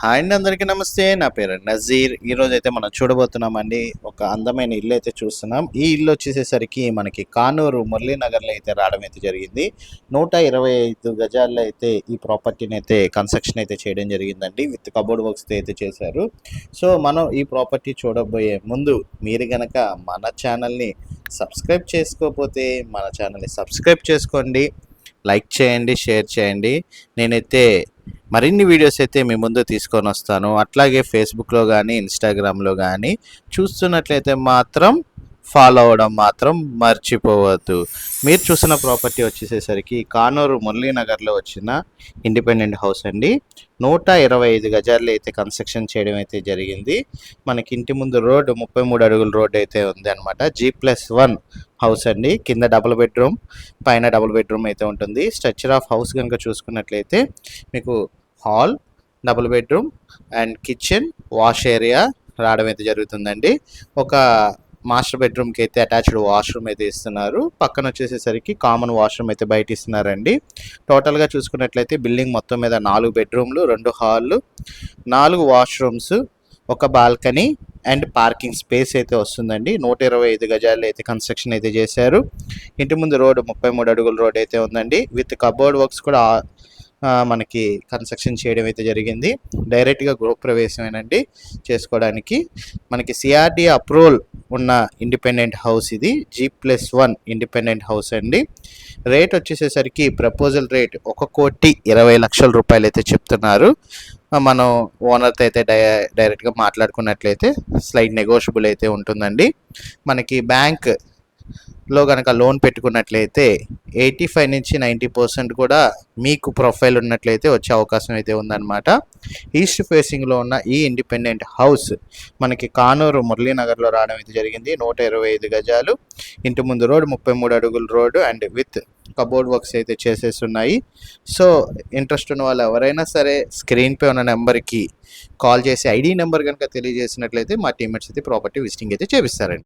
Hi అండి అందరికీ నమస్తే. నా పేరు నజీర్. ఈరోజు అయితే మనం చూడబోతున్నామండి. ఒక అందమైన ఇల్లు అయితే చూస్తున్నాం. ఈ ఇల్లు వచ్చేసేసరికి మనకి కానూరు మురళీనగర్లో అయితే రావడం అయితే జరిగింది. నూట ఇరవై ఐదు గజాల్లో అయితే ఈ ప్రాపర్టీని అయితే కన్స్ట్రక్షన్ అయితే చేయడం జరిగిందండి. విత్ కబోర్డ్ వర్క్స్ అయితే చేశారు. సో మనం ఈ ప్రాపర్టీ చూడబోయే ముందు మీరు గనక మన ఛానల్ని సబ్స్క్రైబ్ చేసుకోకపోతే మన ఛానల్ని సబ్స్క్రైబ్ చేసుకోండి. లైక్ చేయండి షేర్ చేయండి. నేనైతే మరిన్ని వీడియోస్ అయితే మీ ముందు తీసుకొని వస్తాను. అట్లాగే ఫేస్బుక్లో కానీ ఇన్స్టాగ్రామ్లో కానీ చూస్తున్నట్లయితే మాత్రం ఫాలో అవ్వడం మాత్రం మర్చిపోవద్దు. మీరు చూసిన ప్రాపర్టీ వచ్చేసేసరికి కానూరు మురళీనగర్లో వచ్చిన ఇండిపెండెంట్ హౌస్ అండి. నూట ఇరవై ఐదు గజాల్లో అయితే కన్స్ట్రక్షన్ చేయడం అయితే జరిగింది. మనకి ఇంటి ముందు రోడ్ ముప్పై మూడు అడుగుల రోడ్ అయితే ఉంది అనమాట జీ ప్లస్ వన్ హౌస్ అండి. కింద డబుల్ బెడ్రూమ్ పైన డబుల్ బెడ్రూమ్ అయితే ఉంటుంది. స్ట్రక్చర్ ఆఫ్ హౌస్ కనుక చూసుకున్నట్లయితే మీకు hall double bedroom and kitchen wash area రావడం అయితే జరుగుతుందండి. ఒక మాస్టర్ బెడ్రూమ్కి అయితే అటాచ్డ్ వాష్రూమ్ అయితే ఇస్తున్నారు. పక్కన వచ్చేసేసరికి కామన్ వాష్రూమ్ అయితే బయట ఇస్తున్నారండి. టోటల్గా చూసుకున్నట్లయితే బిల్డింగ్ మొత్తం మీద నాలుగు బెడ్రూమ్లు రెండు హాళ్ళు నాలుగు వాష్రూమ్స్ ఒక బాల్కనీ అండ్ పార్కింగ్ స్పేస్ అయితే వస్తుందండి. నూట ఇరవై ఐదు గజాలు అయితే కన్స్ట్రక్షన్ అయితే చేశారు. ఇంటి ముందు రోడ్డు ముప్పై మూడు అడుగుల రోడ్ అయితే ఉందండి. విత్ కబోర్డ్ వర్క్స్ కూడా మనకి కన్స్ట్రక్షన్ చేయడం అయితే జరిగింది. డైరెక్ట్గా గృహప్రవేశమేనండి చేసుకోవడానికి. మనకి సిఆర్డి అప్రూవల్ ఉన్న ఇండిపెండెంట్ హౌస్ ఇది. G plus one independent house అండి. రేట్ వచ్చేసేసరికి ప్రపోజల్ రేట్ ఒక కోటి ఇరవై లక్షల రూపాయలు అయితే చెప్తున్నారు. మనం ఓనర్తో అయితే డై డైరెక్ట్గా మాట్లాడుకున్నట్లయితే స్లైడ్ నెగోషియబుల్ అయితే ఉంటుందండి. మనకి బ్యాంక్ లో కనుక లోన్ పెట్టుకున్నట్లయితే ఎయిటీ ఫైవ్ నుంచి నైంటీ పర్సెంట్ కూడా మీకు ప్రొఫైల్ ఉన్నట్లయితే వచ్చే అవకాశం అయితే ఉందన్నమాట. ఈస్ట్ ఫేసింగ్లో ఉన్న ఈ ఇండిపెండెంట్ హౌస్ మనకి కానూరు మురళీనగర్లో రావడం అయితే జరిగింది. నూట ఇరవై ఐదు గజాలు. ఇంటి ముందు రోడ్ ముప్పై మూడు అడుగుల road and with cupboard works అయితే చేసేస్తున్నాయి సో ఇంట్రెస్ట్ ఉన్న వాళ్ళు ఎవరైనా సరే స్క్రీన్పై ఉన్న నెంబర్కి కాల్ చేసి ఐడి నెంబర్ కనుక తెలియజేసినట్లయితే మా టీమేట్స్ అయితే ప్రాపర్టీ విజిటింగ్ అయితే చేపిస్తారండి.